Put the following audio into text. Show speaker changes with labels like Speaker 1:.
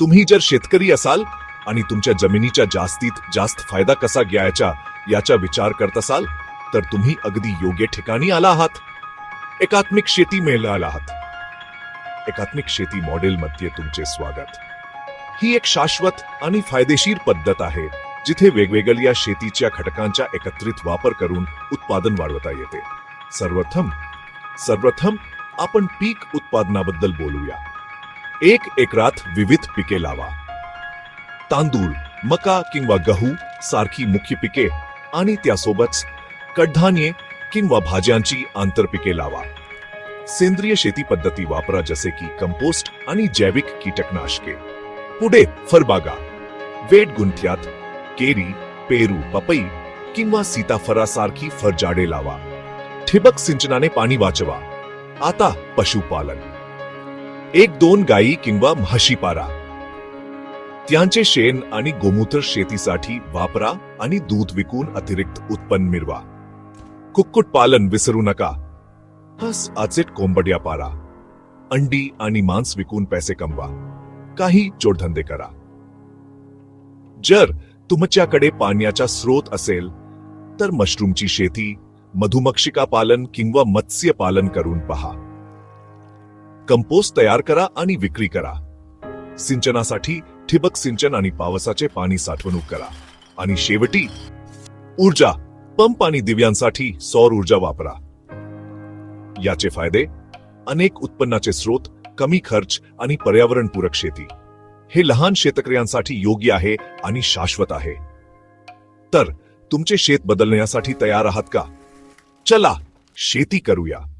Speaker 1: तुम्ही जर शेतकरी असाल आणि तुमच्या जमिनीच्या जास्तीत जास्त फायदा कसा घ्यायचा याचा विचार करत असाल तर तुम्ही अगदी योग्य ठिकाणी आला आहात. एकात्मिक शेती मेळला आहात. एकात्मिक शेती मॉडेल मध्ये तुमचे स्वागत. ही एक शाश्वत आणि फायदेशीर पद्धत आहे जिथे वेगवेगळ्या शेतीच्या घटकांचा एकत्रित वापर करून उत्पादन वाढवता येते. सर्वप्रथम सर्वप्रथम आपण पीक उत्पादनाबद्दल बोलूया. एक एकरात विविध पिके लावा. तांदूळ मका किंवा गहू सारखी मुख्य पिके आणि त्यासोबत कडधान्ये किंवा भाज्यांची आंतरपिके लावा. सेंद्रिय शेती पद्धती वापरा जसे की कंपोस्ट आणि जैविक कीटकनाशके. पुढे फळबागा वेट गुंठ्यात केरी पेरू पपई किंवा सीताफळासारखी फळझाडे लावा. ठिबक सिंचनाने पाणी वाचवा. आता पशुपालन. एक दोन गायी किंवा म्हशी पारा. त्यांचे शेण आणि गोमूत्र शेतीसाठी वापरा आणि दूध विकून अतिरिक्त उत्पन्न मिळवा. कुक्कुट पालन विसरू नका. हस आचेट कोंबड्या पारा. अंडी आणि मांस विकून पैसे कमवा. काही जोडधंदे करा. जर तुमच्याकडे पाण्याचा स्रोत असेल तर मशरूमची शेती मधुमक्षिका पालन किंवा मत्स्य पालन करून पहा. कंपोस्ट तयार करा आणि विक्री करा. सिंचनासाठी ठिबक सिंचन आणि पावसाचे पाणी साठवणूक करा. आणि शेवटी ऊर्जा पंप आणि दिव्यांसाठी सौर ऊर्जा वापरा. याचे फायदे अनेक उत्पन्नाचे स्रोत कमी खर्च आणि पर्यावरणपूरक शेती. हे लहान शेतकऱ्यांसाठी योग्य आहे आणि शाश्वत आहे. तर तुमचे शेत बदलण्यासाठी तयार आहात का? चला शेती करूया.